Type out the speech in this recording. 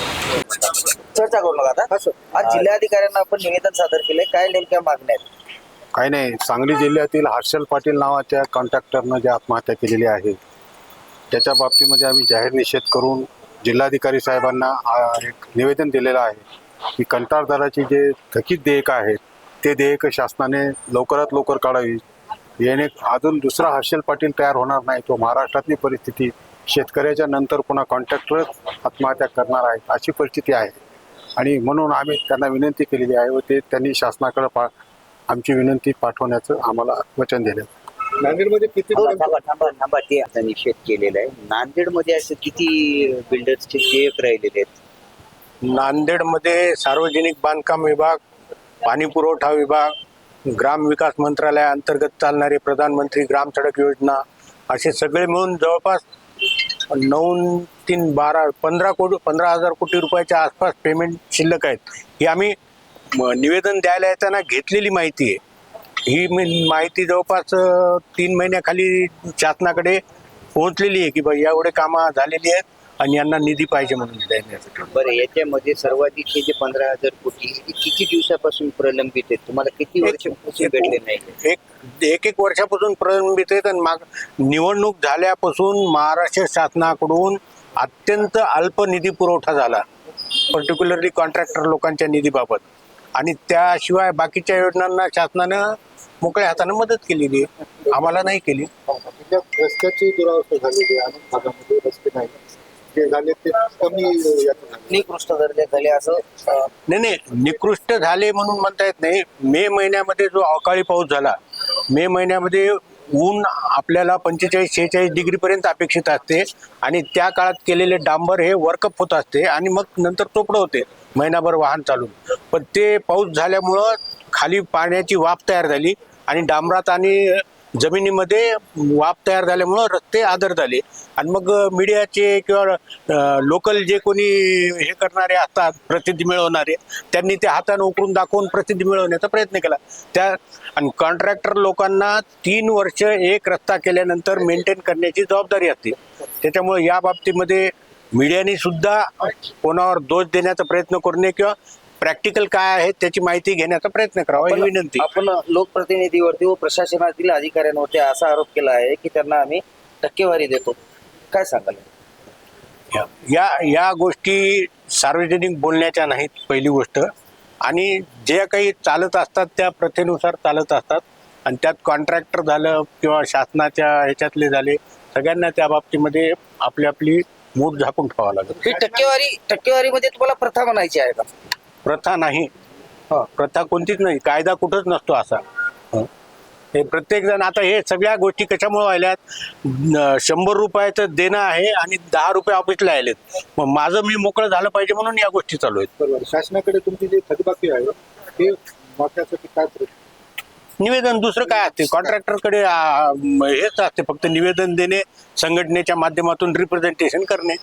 चर्चा करू नका आता. आज जिल्हाधिकाऱ्यांना आपण निवेदन सादर केले काय नेमक्या मागण्या आहेत? काही नाही. सांगली जिल्ह्यातील हर्षल पाटील नावाच्या कॉन्ट्रॅक्टरनं जी आत्महत्या केलेली आहे त्याच्या बाबतीमध्ये आम्ही जाहीर निषेध करून जिल्हाधिकारी साहेबांना एक निवेदन दिलेलं आहे की कंत्राटदाराची जे थकीत देयक आहेत ते देयक शासनाने लवकरात लवकर काढावी? येणे अजून दुसरा हर्षल पाटील तयार होणार नाही. तो महाराष्ट्रातली परिस्थिती शेतकऱ्याच्या नंतर पुन्हा कॉन्ट्रॅक्टरच आत्महत्या करणार आहे अशी परिस्थिती आहे. आणि म्हणून आम्ही त्यांना विनंती केलेली आहे व ते त्यांनी शासनाकडे पा आमची विनंती पाठवण्याचं आम्हाला वचन दिलं. नांदेडमध्ये किती थांबा थांबा थांबा थांबा. ते आता निषेध केलेला आहे. नांदेडमध्ये असं किती बिल्डर्सचे देयक राहिलेले आहेत? नांदेडमध्ये सार्वजनिक बांधकाम विभाग पाणी पुरवठा विभाग ग्राम विकास मंत्रालयाअंतर्गत चालणारे प्रधानमंत्री ग्राम सडक योजना असे सगळे मिळून जवळपास नऊ तीन बारा पंधरा कोटी पंधरा हजार कोटी रुपयाच्या आसपास पेमेंट शिल्लक आहेत. ही आम्ही म, निवेदन द्यायला येताना घेतलेली माहिती आहे. ही मी माहिती जवळपास तीन महिन्याखाली शासनाकडे पोहोचलेली आहे की बा एवढे कामं झालेली आहेत आणि यांना निधी पाहिजे म्हणून बरं याच्यामध्ये सर्वाधिक हे जे पंधरा हजार कोटी हे किती दिवसापासून प्रलंबित आहेत? तुम्हाला किती वर्षापासून भेटले नाही? एक एक एक वर्षापासून प्रलंबित आहेत आणि माग निवडणूक झाल्यापासून महाराष्ट्र शासनाकडून अत्यंत अल्प निधी पुरवठा झाला पर्टिक्युलरली कॉन्ट्रॅक्टर लोकांच्या निधीबाबत. आणि त्याशिवाय बाकीच्या योजनांना शासनानं मोकळ्या हातानं मदत केलेली आहे. आम्हाला नाही केली. तिथल्या रस्त्याची दुरावस्था झालेली आहे. अनेक भागामध्ये रस्ते नाही. जे झाले ते कमी याचं झाले. निकृष्ट दर्जा झाले असं अं, नाही नाही. निकृष्ट झाले म्हणून म्हणता येत नाही. मे महिन्यामध्ये जो अवकाळी पाऊस झाला मे महिन्यामध्ये ऊन आपल्याला पंचेचाळीस शेहेचाळीस डिग्री पर्यंत अपेक्षित असते आणि त्या काळात केलेले डांबर हे वर्कअप होत असते आणि मग नंतर चोपडं होते. महिनाभर वाहन चालून. पण ते पाऊस झाल्यामुळं खाली पाण्याची वाफ तयार झाली आणि डांबरात आणि जमिनीमध्ये वाफ तयार झाल्यामुळं रस्ते आदर झाले. आणि मग मीडियाचे किंवा लोकल जे कोणी हे करणारे असतात प्रसिद्धी मिळवणारे त्यांनी ते हाताने उकरून दाखवून प्रसिद्धी मिळवण्याचा प्रयत्न केला. त्या आणि कॉन्ट्रॅक्टर लोकांना तीन वर्ष एक रस्ता केल्यानंतर मेंटेन करण्याची जबाबदारी असते. त्याच्यामुळे या बाबतीमध्ये मीडियाने सुद्धा कोणावर दोष देण्याचा प्रयत्न करू नये किंवा प्रॅक्टिकल काय आहे त्याची माहिती घेण्याचा प्रयत्न करावा ही विनंती. आपण लोकप्रतिनिधीवरती व प्रशासनातील अधिकाऱ्यांवरती असा आरोप केला आहे की त्यांना आम्ही टक्केवारी देतो. काय सांगाल? या या गोष्टी सार्वजनिक बोलण्याच्या नाहीत पहिली गोष्ट. आणि जे काही चालत असतात त्या प्रथेनुसार चालत असतात. आणि त्यात कॉन्ट्रॅक्टर झालं किंवा शासनाच्या ह्याच्यातले झाले सगळ्यांना त्या बाबतीमध्ये आपली आपली मूठ झाकून ठेवावं लागेल. ही टक्केवारी टक्केवारीमध्ये तुम्हाला प्रथा म्हणायची आहे का? प्रथा नाही. प्रथा कोणतीच नाही. कायदा कुठंच नसतो असा. हं. प्रत्येक जण आता हे सगळ्या गोष्टी कशामुळे व्हायल्यात? शंभर रुपयाचं देणं आहे आणि दहा रुपये ऑफिसला आलेत. मग माझं मी मोकळं झालं पाहिजे म्हणून या गोष्टी चालू आहेत. बरोबर. शासनाकडे तुमची जे थकबाकी आहे ते मागण्यासाठी काय निवेदन दुसरं काय असते? कॉन्ट्रॅक्टरकडे हेच असते फक्त निवेदन देणे संघटनेच्या माध्यमातून रिप्रेझेंटेशन करणे.